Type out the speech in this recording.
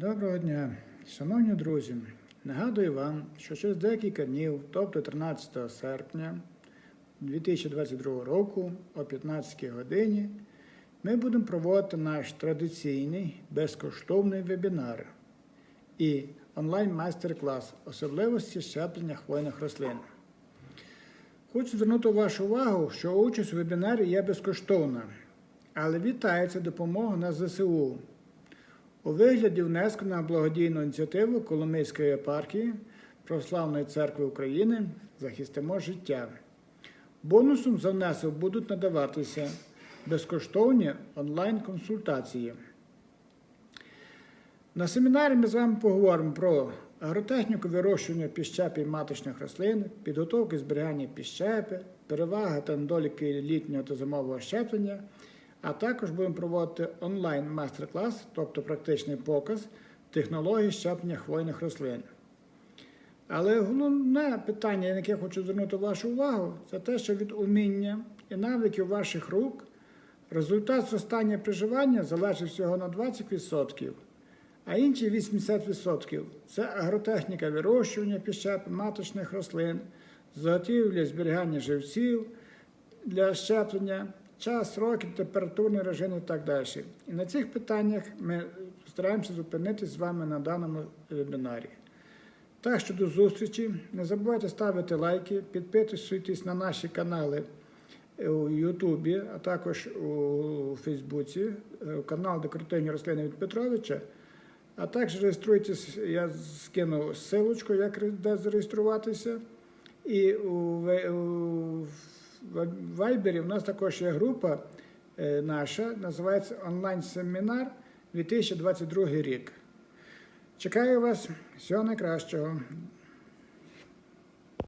Доброго дня, шановні друзі. Нагадую вам, що через декілька днів, тобто 13 серпня 2022 року о 15 годині, ми будемо проводити наш традиційний безкоштовний вебінар і онлайн-майстер-клас особливості щеплення хвойних рослин. Хочу звернути вашу увагу, що участь у вебінарі є безкоштовна, але вітається допомога на ЗСУ у вигляді внеску на благодійну ініціативу Коломийської єпархії Православної церкви України Захистимо життя. Бонусом за внесок будуть надаватися безкоштовні онлайн-консультації. На семінарі ми з вами поговоримо про агротехніку вирощування піщепи і маточних рослин, підготовку і зберігання піщепи, переваги та недоліки літнього та зимового щеплення, а також будемо проводити онлайн майстер-клас, тобто практичний показ технологій щеплення хвойних рослин. Але головне питання, на яке я хочу звернути вашу увагу, це те, що від уміння і навиків ваших рук результат зростання приживання залежить всього на 20%, а інші 80% це агротехніка вирощування піщеп маточних рослин, заготівля зберігання живців для щеплення, час, роки, температурний режим і так далі. І на цих питаннях ми стараємося зупинитись з вами на даному вебінарі. Так що до зустрічі. Не забувайте ставити лайки, підписуйтесь на наші канали у Ютубі, а також у Фейсбуці, е, канал Декоративні рослини від Петровича. А також реєструйтесь, я скину ссылочку, як де зареєструватися. І у, У Вайбері у нас також є група е, наша, називається онлайн-семінар 2022 рік. Чекаю вас. Всього найкращого.